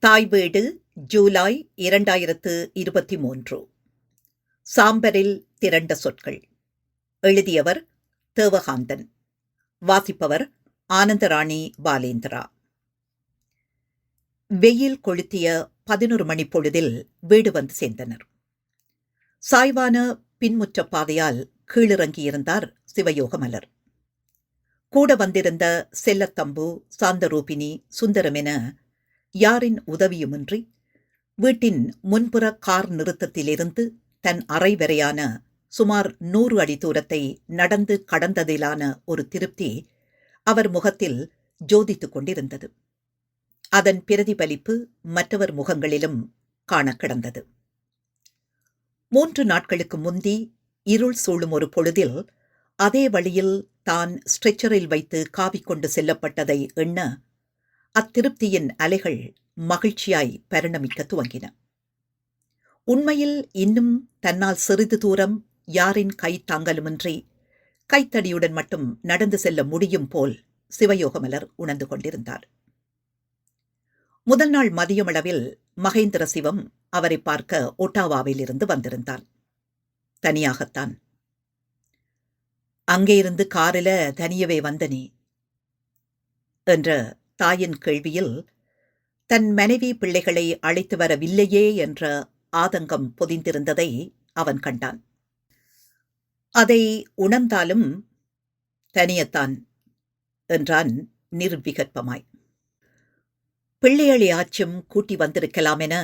தாய் வீடு ஜூலை இரண்டாயிரத்து இருபத்தி மூன்று. சாம்பரில் திரண்ட சொற்கள். எழுதியவர் தேவகாந்தன். வாசிப்பவர் ஆனந்தராணி பாலேந்திரா. வெயில் கொளுத்திய பதினொரு மணி பொழுதில் வீடு வந்து சேர்ந்தனர். சாய்வான பின்முற்ற பாதையால் கீழிறங்கியிருந்தார் சிவயோகமலர் கூட வந்திருந்த செல்லத்தம்பு சாந்தரூபினி என யாரின் உதவியுமின்றி வீட்டின் முன்புற கார் நிறுத்தத்திலிருந்து தன் அறை வரையான சுமார் நூறு அடி தூரத்தை நடந்து கடந்ததிலான ஒரு திருப்தி அவர் முகத்தில் ஜோதித்துக் கொண்டிருந்தது. அதன் பிரதிபலிப்பு மற்றவர் முகங்களிலும் காண கிடந்தது. மூன்று நாட்களுக்கு முந்தி இருள் சூழும் ஒரு பொழுதில் அதே வழியில் தான் ஸ்ட்ரெச்சரில் வைத்து காவிக்கொண்டு செல்லப்பட்டதை எண்ண அத்திருப்தியின் அலைகள் மகிழ்ச்சியாய் பரிணமிக்க துவங்கின. உண்மையில் இன்னும் தன்னால் சிறிது தூரம் யாரின் கை தாங்கலுமின்றி கைத்தடியுடன் மட்டும் நடந்து செல்ல முடியும் போல் சிவயோகமலர் உணர்ந்து கொண்டிருந்தார். முதல் நாள் மதியமளவில் மகேந்திர சிவம் அவரை பார்க்க ஒட்டாவாவில் இருந்து வந்திருந்தான் தனியாகத்தான். அங்கே இருந்து காரில தனியவே வந்தனே என்ற தாயின் கேள்வியில் தன் மனைவி பிள்ளைகளை அழைத்து வரவில்லையே என்ற ஆதங்கம் பொதிந்திருந்ததை அவன் கண்டான். அதை உணர்ந்தாலும் தனியத்தான் என்றான் நிர்விகற்பமாய். பிள்ளையளி ஆச்சும் கூட்டி வந்திருக்கலாம் என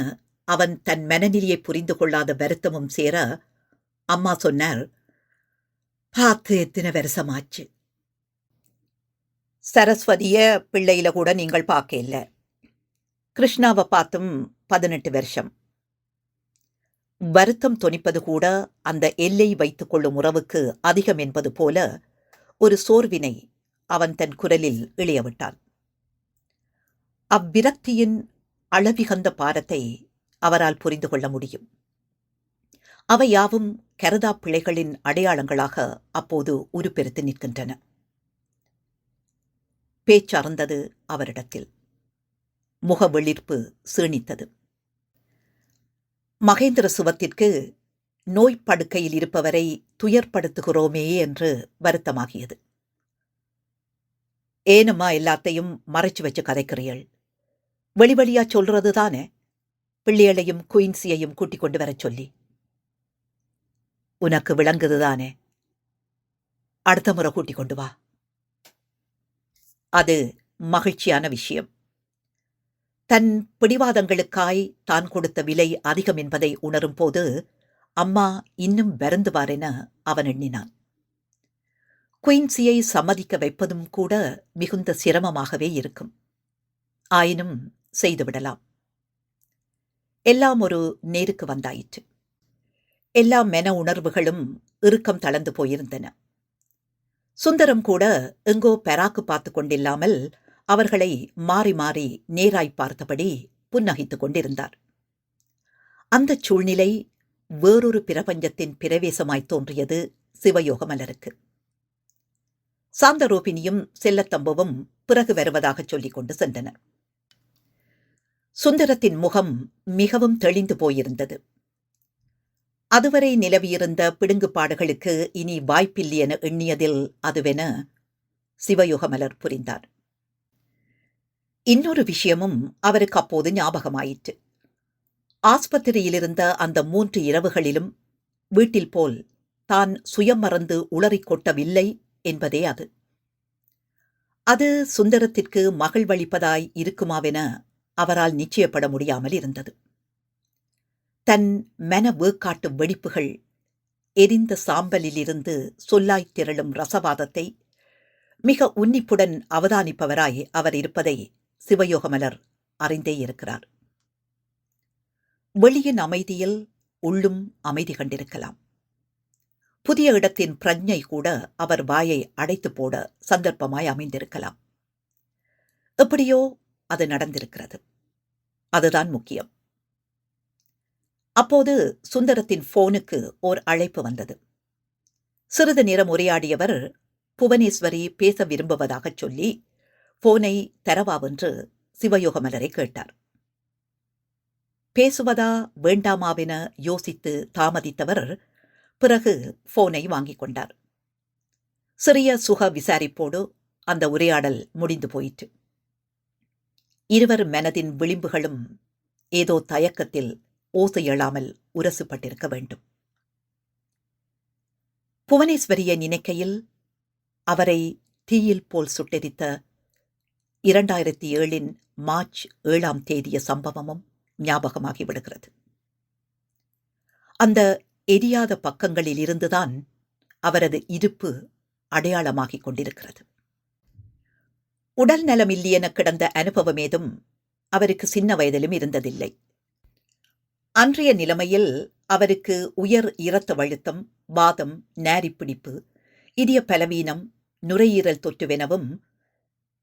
அவன் தன் மனநிலையை புரிந்து கொள்ளாத வருத்தமும் சேர அம்மா சொன்னார் பார்த்து எத்தனை வருஷமாச்சு சரஸ்வதிய பிள்ளையில கூட நீங்கள் பார்க்க கிருஷ்ணாவை பார்த்தும் பதினெட்டு வருஷம். வருத்தம் தொனிப்பது கூட அந்த எல்லை வைத்துக் கொள்ளும் உறவுக்கு அதிகம் என்பது போல ஒரு சோர்வினை அவன் தன் குரலில் இளையவிட்டான் அவ்விரக்தியின் அளவிகந்த பாரத்தை அவரால் புரிந்து கொள்ள முடியும். அவை யாவும் கரதா பிள்ளைகளின் அடையாளங்களாக அப்போது உருப்பெருத்து நிற்கின்றன. பேச்சறந்தது அவரிடத்தில். முகவெளிர்ப்பு சீணித்தது. மகேந்திர சுவத்திற்கு நோய் படுக்கையில் இருப்பவரை துயர்படுத்துகிறோமே என்று வருத்தமாகியது. ஏனம்மா எல்லாத்தையும் மறைச்சு வச்சு கதைக்கிறீள் வெளிவழியா சொல்றது தானே? பிள்ளைகளையும் குயின்சியையும் கூட்டிக் கொண்டு வரச் சொல்லி. உனக்கு விளங்குதுதானே அடுத்த முறை கூட்டிக் கொண்டு வா. அது மகிழ்ச்சியான விஷயம். தன் பிடிவாதங்களுக்காய் தான் கொடுத்த விலை அதிகம் என்பதை உணரும் போது அம்மா இன்னும் வருந்துவார் என அவன் எண்ணினான். குயின்சியை சம்மதிக்க வைப்பதும் கூட மிகுந்த சிரமமாகவே இருக்கும். ஆயினும் செய்துவிடலாம் எல்லாம் ஒரு நேருக்கு வந்தாயிற்று. எல்லா மென உணர்வுகளும் இறுக்கம் தளர்ந்து போயிருந்தன. சுந்தரம் கூட எங்கோ பெராக்கு பார்த்து கொண்டில்லாமல் அவர்களை மாறி மாறி நேராய் பார்த்தபடி புன்னகைத்துக் கொண்டிருந்தார். அந்தச் சூழ்நிலை வேறொரு பிரபஞ்சத்தின் பிரவேசமாய் தோன்றியது சிவயோகமலருக்கு சாந்தரோபினியும் செல்லத்தம்பவும் பிறகு வருவதாகச் சொல்லிக் கொண்டு சென்றனர். சுந்தரத்தின் முகம் மிகவும் தெளிந்து போயிருந்தது. அதுவரை நிலவியிருந்த பிடுங்குப்பாடுகளுக்கு இனி வாய்ப்பில்லை என எண்ணியதில் அதுவென சிவயுகமலர் புரிந்தார். இன்னொரு விஷயமும் அவருக்கு அப்போது ஞாபகமாயிற்று. ஆஸ்பத்திரியிலிருந்த அந்த மூன்று இரவுகளிலும் வீட்டில் போல் தான் சுயம் மறந்து உளறிக் கொட்டவில்லை என்பதே அது. அது சுந்தரத்திற்கு மகிழ்வளிப்பதாய் இருக்குமாவென அவரால் நிச்சயப்பட முடியாமல் இருந்தது. தன் மன வேக்காட்டு வெடிப்புகள் எரிந்த சாம்பலிலிருந்து சொல்லாய்த் திரளும் ரசவாதத்தை மிக உன்னிப்புடன் அவதானிப்பவராய் அவர் இருப்பதை சிவயோகமலர் அறிந்தே இருக்கிறார். வெளியின் அமைதியில் உள்ளும் அமைதி கண்டிருக்கலாம். புதிய இடத்தின் பிரஜை கூட அவர் வாயை அடைத்து போட சந்தர்ப்பமாய் அமைந்திருக்கலாம். எப்படியோ அது நடந்திருக்கிறது. அதுதான் முக்கியம். அப்போது சுந்தரத்தின் போனுக்கு ஓர் அழைப்பு வந்தது. சிறிது நேரம் உரையாடியவர் புவனேஸ்வரி பேச விரும்புவதாகச் சொல்லி போனை தரவாவென்று சிவயோகமலரை கேட்டார். பேசுவதா வேண்டாமாவென யோசித்து தாமதித்தவர் பிறகு போனை வாங்கிக் கொண்டார். சிறிய சுக விசாரிப்போடு அந்த உரையாடல் முடிந்து போயிற்று. இருவர் மனதின் விளிம்புகளும் ஏதோ தயக்கத்தில் ஓசை எழாமல் உரசுப்பட்டிருக்க வேண்டும். புவனேஸ்வரியை நினைக்கையில் அவரை தீயில் போல் சுட்டெரித்த இரண்டாயிரத்தி ஏழின் மார்ச் ஏழாம் தேதிய சம்பவமும் ஞாபகமாகி விடுகிறது. அந்த எரியாத பக்கங்களில் இருந்துதான் அவரது இருப்பு அடையாளமாகிக் கொண்டிருக்கிறது. உடல் நலம் இல்லையென கிடந்த அனுபவம் ஏதும் அவருக்கு சின்ன வயதிலும் இருந்ததில்லை. அன்றைய நிலைமையில் அவருக்கு உயர் இரத்த வழுத்தம் வாதம் நாரிப்பிடிப்பு இதய பலவீனம் நுரையீரல் தொற்றுவெனவும்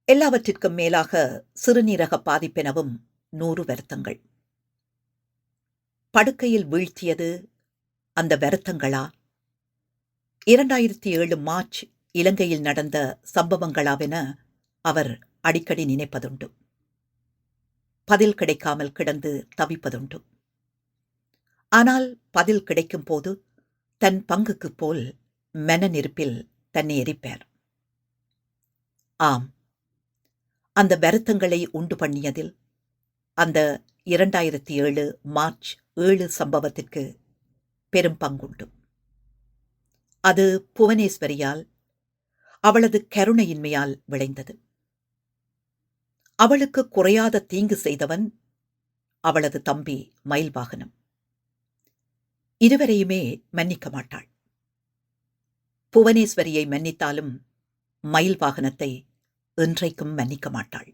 எல்லாவற்றிற்கும் மேலாக சிறுநீரக பாதிப்பெனவும் நூறு வருத்தங்கள். படுக்கையில் வீழ்த்தியது அந்த வருத்தங்களா? இரண்டாயிரத்தி ஏழு மார்ச் இலங்கையில் நடந்த சம்பவங்களாவென அவர் அடிக்கடி நினைப்பதுண்டு. பதில் கிடைக்காமல் கிடந்து தவிப்பதுண்டு. ஆனால் பதில் கிடைக்கும் போது தன் பங்குக்குப் போல் மென நெருப்பில் தன்னை எரிப்பார். ஆம். அந்த வருத்தங்களை உண்டு பண்ணியதில் அந்த இரண்டாயிரத்தி ஏழு மார்ச் ஏழு சம்பவத்திற்கு பெரும் பங்குண்டு. அது புவனேஸ்வரியால் அவளது கருணையின்மையால் விளைந்தது. அவளுக்கு குறையாத தீங்கு செய்தவன் அவளது தம்பி மயில்வாகனம். இருவரையுமே மன்னிக்க மாட்டாள். புவனேஸ்வரியை மன்னித்தாலும் மயில் வாகனத்தை இன்றைக்கும் மன்னிக்க மாட்டாள்.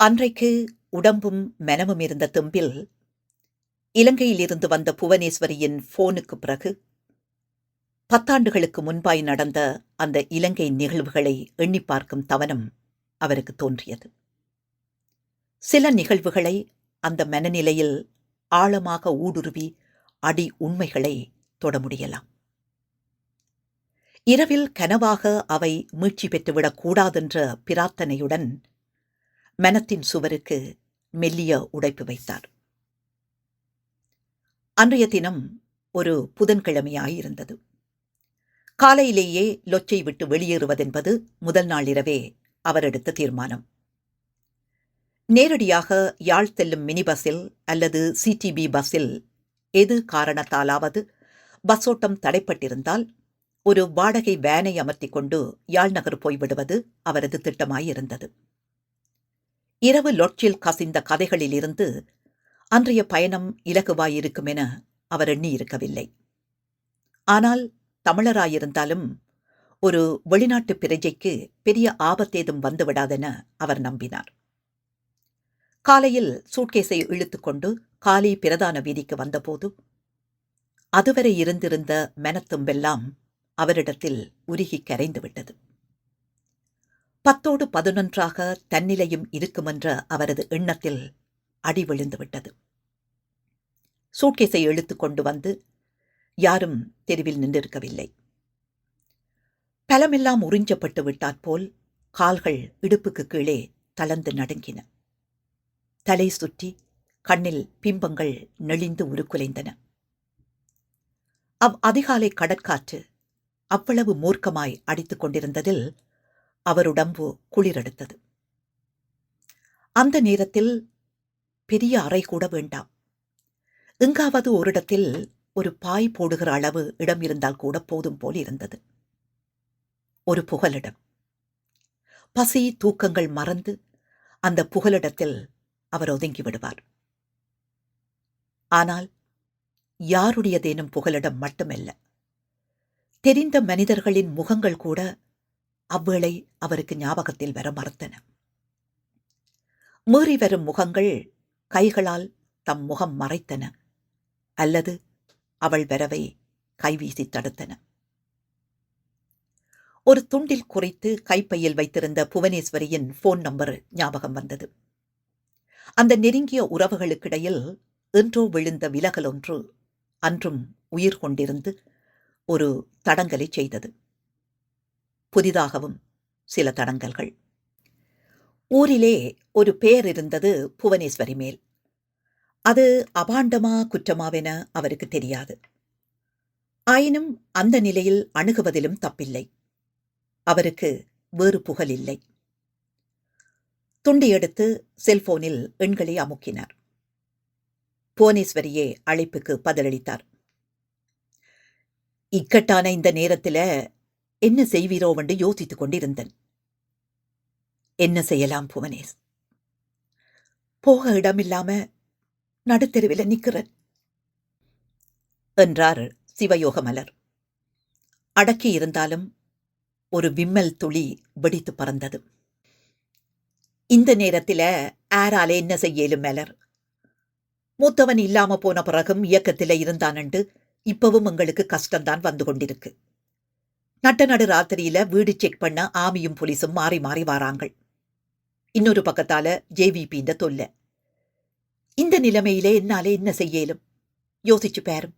அன்றைக்கு உடம்பும் மனமும் இருந்த தும்பில் இலங்கையிலிருந்து வந்த புவனேஸ்வரியின் போனுக்கு பிறகு பத்தாண்டுகளுக்கு முன்பாய் நடந்த அந்த இலங்கை நிகழ்வுகளை எண்ணி பார்க்கும் தவனம் அவருக்கு தோன்றியது. சில நிகழ்வுகளை அந்த மனநிலையில் ஆழமாக ஊடுருவி அடி உண்மைகளை தொட முடியலாம். இரவில் கனவாக அவை மீட்சி பெற்றுவிடக் கூடாதென்ற பிரார்த்தனையுடன் மனத்தின் சுவருக்கு மெல்லிய உடைப்பு வைத்தார். அன்றைய தினம் ஒரு புதன்கிழமையாயிருந்தது. காலையிலேயே லொச்சை விட்டு வெளியேறுவதென்பது முதல் நாள் இரவே அவர் எடுத்த தீர்மானம். நேரடியாக யாழ் செல்லும் மினி பஸ்ஸில் அல்லது சிடிபி பஸ்ஸில் எது காரணத்தாலாவது பஸ்ஸோட்டம் தடைப்பட்டிருந்தால் ஒரு வாடகை வேனை அமர்த்தி கொண்டு யாழ் நகர் போய்விடுவது அவரது திட்டமாயிருந்தது. இரவு லொட்சில் கசிந்த கதைகளிலிருந்து அன்றைய பயணம் இலகுவாயிருக்கும் என அவர் எண்ணியிருக்கவில்லை. ஆனால் தமிழராயிருந்தாலும் ஒரு வெளிநாட்டு பிரஜைக்கு பெரிய ஆபத்தேதும் வந்துவிடாதென அவர் நம்பினார். காலையில் சூட்கேஸை இழுத்துக்கொண்டு காலி பிரதான வீதிக்கு வந்தபோது அதுவரை இருந்திருந்த மெனத்தும்பெல்லாம் அவரிடத்தில் உருகி கரைந்து விட்டது பத்தோடு பதினொன்றாக தன்னிலையும் இருக்குமென்ற அவரது எண்ணத்தில் அடி விழுந்துவிட்டது. சூட்கேஸை இழுத்துக்கொண்டு வந்து யாரும் தெருவில் நின்றிருக்கவில்லை. பலமெல்லாம் உறிஞ்சப்பட்டு விட்டாற்போல் கால்கள் இடுப்புக்கு கீழே தளர்ந்து நடுங்கின. தலை சுற்றி கண்ணில் பிம்பங்கள் நெளிந்து உருக்குலைந்தன. அவ் அதிகாலை கடற்காற்று அவ்வளவு மூர்க்கமாய் அடித்துக் கொண்டிருந்ததில் அவருடம்பு குளிரெடுத்தது. அந்த நேரத்தில் பெரிய அறை கூட வேண்டாம். எங்காவது ஓரிடத்தில் ஒரு பாய் போடுகிற அளவு இடம் இருந்தால் கூட போதும் போல் இருந்தது. ஒரு புகலிடம். பசி தூக்கங்கள் மறந்து அந்த புகலிடத்தில் அவர் ஒதுங்கி விடுவார். ஆனால் யாருடையதேனும் புகலிடம் மட்டுமல்ல. தெரிந்த மனிதர்களின் முகங்கள் கூட அவ்வேளை அவருக்கு ஞாபகத்தில் வர மறுத்தன. மீறி வரும் முகங்கள் கைகளால் தம் முகம் மறைத்தன. அல்லது அவள் வரவை கைவீசி தடுத்தன. ஒரு துண்டில் குறைத்து கைப்பையில் வைத்திருந்த புவனேஸ்வரியின் போன் நம்பர் ஞாபகம் வந்தது. அந்த நெருங்கிய உறவுகளுக்கிடையில் என்றோ விழுந்த விலகல் ஒன்று அன்றும் உயிர் கொண்டிருந்து ஒரு தடங்கலை செய்தது. புதிதாகவும் சில தடங்கல்கள். ஊரிலே ஒரு பெயர் இருந்தது புவனேஸ்வரி மேல். அது அபாண்டமா குற்றமாவென அவருக்கு தெரியாது. ஆயினும் அந்த நிலையில் அணுகுவதிலும் தப்பில்லை. அவருக்கு வேறு புகழ் இல்லை துண்டி எடுத்து செல்போனில் எண்களை அமுக்கினார். புவனேஸ்வரியே அழைப்புக்கு பதிலளித்தார். இக்கட்டான இந்த நேரத்தில் என்ன செய்வீரோ என்று யோசித்துக் கொண்டிருந்தேன். என்ன செய்யலாம் புவனேஷ் போக இடமில்லாம நடுத்தெருவில் நிக்கிறேன். என்றார் சிவயோக மலர். அடக்கி இருந்தாலும் ஒரு விம்மல் துளி வெடித்து பறந்தது. இந்த நேரத்தில் ஆரால என்ன செய்யலும் மலர்? மூத்தவன் இல்லாம போன பிறகும் இயக்கத்தில் இருந்தானண்டு இப்பவும் எங்களுக்கு கஷ்டம்தான் வந்து கொண்டிருக்கு. நட்ட நடு ராத்திரியில வீடு செக் பண்ண ஆமியும் போலீஸும் மாறி மாறி வாராங்கள். இன்னொரு பக்கத்தால ஜேவிபி இந்த தொல்ல. இந்த நிலைமையிலே என்னாலே என்ன செய்யலும்? யோசிச்சு பாரும்.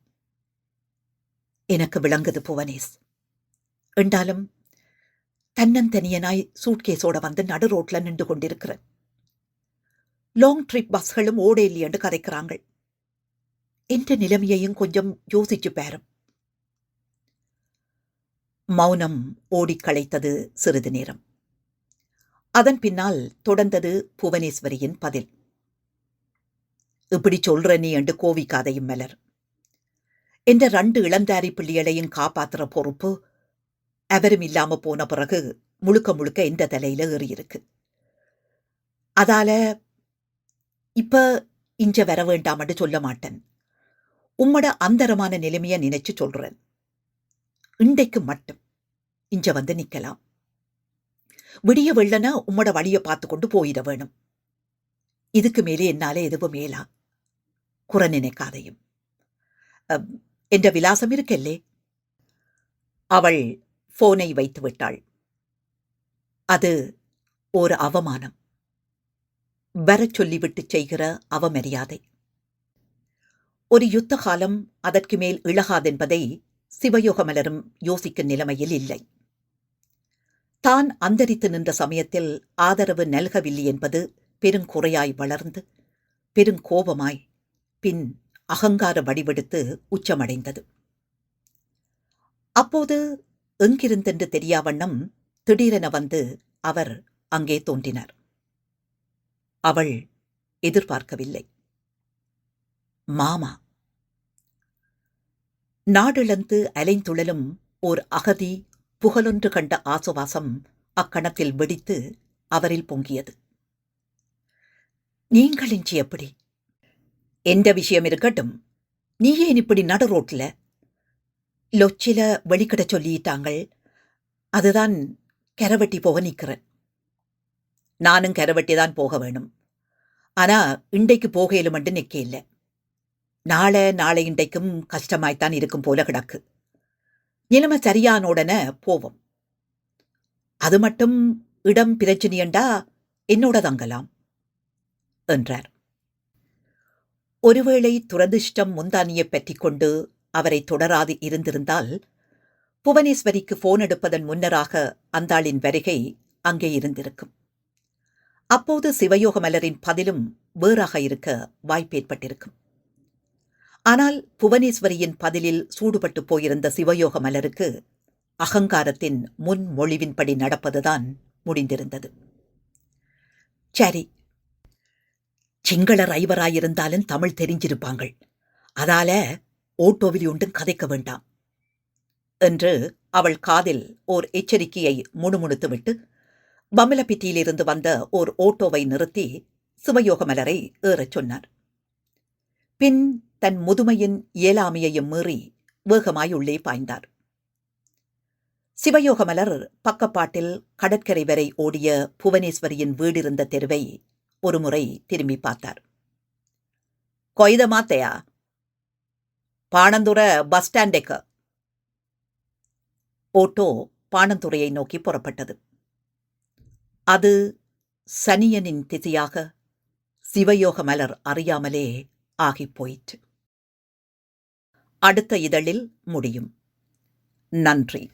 எனக்கு விளங்குது புவனேஷ் என்றாலும் தன்னந்தனியனாய் சூட்கேஸோட வந்து நடு ரோட்ல நின்று கொண்டிருக்கிறேன் லாங் ட்ரிப் பஸ்களும் ஓட இல்லையென்று கதைக்கிறாங்கள். என்ற நிலைமையையும் கொஞ்சம் யோசிச்சு பாரும். மௌனம் ஓடிக் களைத்தது சிறிது நேரம். அதன் பின்னால் தொடர்ந்தது புவனேஸ்வரியின் பதில். இப்படி சொல்ற நீ என்று கோவிக்காதையும் மலர். என்ற ரெண்டு இளந்தாரி பிள்ளைகளையும் காப்பாத்துற பொறுப்பு அவரும் இல்லாம போன பிறகு முழுக்க முழுக்க எந்த தலையில ஏறியிருக்கு. அதால இப்ப இஞ்ச வர வேண்டாம்னு சொல்ல மாட்டேன். உம்மட அந்தரமான நிலைமைய நினைச்சு சொல்றேன். இன்றைக்கு மட்டும் இஞ்ச வந்து நிக்கலாம். விடிய வெள்ளன உம்மட வழிய பார்த்து கொண்டு போயிட வேணும். இதுக்கு மேலே என்னால எதுவும் மேலா? குற நினைக்காதையும். என்ற விலாசம் இருக்கல்லே? அவள் போனை வைத்துவிட்டாள் அது ஒரு அவமானம். வரச் சொல்லிவிட்டு செய்கிற அவமரியாதை. ஒரு யுத்த காலம் அதற்கு மேல் இழகாதென்பதை சிவயோகமலரும் யோசிக்கும் நிலைமையில் இல்லை. தான் அந்தரித்து நின்ற சமயத்தில் ஆதரவு நல்கவில்லை என்பது பெருங்குறையாய் வளர்ந்து பெருங்கோபமாய் பின் அகங்கார வடிவெடுத்து உச்சமடைந்தது. அப்போது எங்கிருந்தென்று தெரியாவண்ணம் திடீரென வந்து அவர் அங்கே தோன்றினார். அவள் எதிர்பார்க்கவில்லை. மாமா நாடிழந்து அலைந்துழலும் ஓர் அகதி புகழொன்று கண்ட ஆசுவாசம் அக்கணத்தில் வெடித்து அவரில் பொங்கியது. நீங்கள் இஞ்சி எப்படி எந்த விஷயம் இருக்கட்டும் நீ ஏன் இப்படி நடு ரோட்ல லொச்சில வெளிக்கிட சொல்லிட்டாங்கள். அதுதான் கரவட்டி போக நிற்கிறேன். நானும் கரவட்டி தான் போக வேணும். ஆனா இண்டைக்கு போகையிலும் மட்டும் நிற்க இல்லை நாளை நாளை இண்டைக்கும் கஷ்டமாய்த்தான் இருக்கும் போல கிடக்கு. நிலைமை சரியான உடனே போவோம். அது மட்டும் இடம் பிரச்சனையண்டா என்னோட தங்கலாம் என்றார். ஒருவேளை துரதிர்ஷ்டம் முந்தானியைப் பற்றிக் கொண்டு அவரை தொடராது இருந்திருந்தால் புவனேஸ்வரிக்கு போன் எடுப்பதன் முன்னராக அந்தாளின் வருகை அங்கே இருந்திருக்கும். அப்போது சிவயோக மலரின் பதிலும் வேறாக இருக்க வாய்ப்பேற்பட்டிருக்கும் ஆனால் புவனேஸ்வரியின் பதிலில் சூடுபட்டு போயிருந்த சிவயோக மலருக்கு அகங்காரத்தின் முன்மொழிவின்படி நடப்பதுதான் முடிந்திருந்தது. சரி சிங்கள ரைவராயிருந்தாலும் தமிழ் தெரிஞ்சிருப்பாங்கள். அதால ஓட்டோவில் ஒன்றும் கதைக்க வேண்டாம். என்று அவள் காதில் ஓர் எச்சரிக்கையை முணுமுணுத்துவிட்டு பமலப்பிட்டியிலிருந்து வந்த ஓர் ஓட்டோவை நிறுத்தி சிவயோக மலரை ஏறச் சொன்னார். பின் தன் முதுமையின் இயலாமையையும் மீறி வேகமாய் உள்ளே பாய்ந்தார். சிவயோகமலர் பக்கப்பாட்டில் கடற்கரை வரை ஓடிய புவனேஸ்வரியின் வீடிருந்த தெருவை ஒருமுறை திரும்பி பார்த்தார். கொய்த மாத்தையா பாணந்துர பஸ் ஸ்டாண்டேக்கு. ஓட்டோ பாணந்துறையை நோக்கி புறப்பட்டது. அது சனியனின் திசையாக சிவயோக மலர் அறியாமலே ஆகிப் போயிற்று அடுத்த இதழில் முடியும். நன்றி.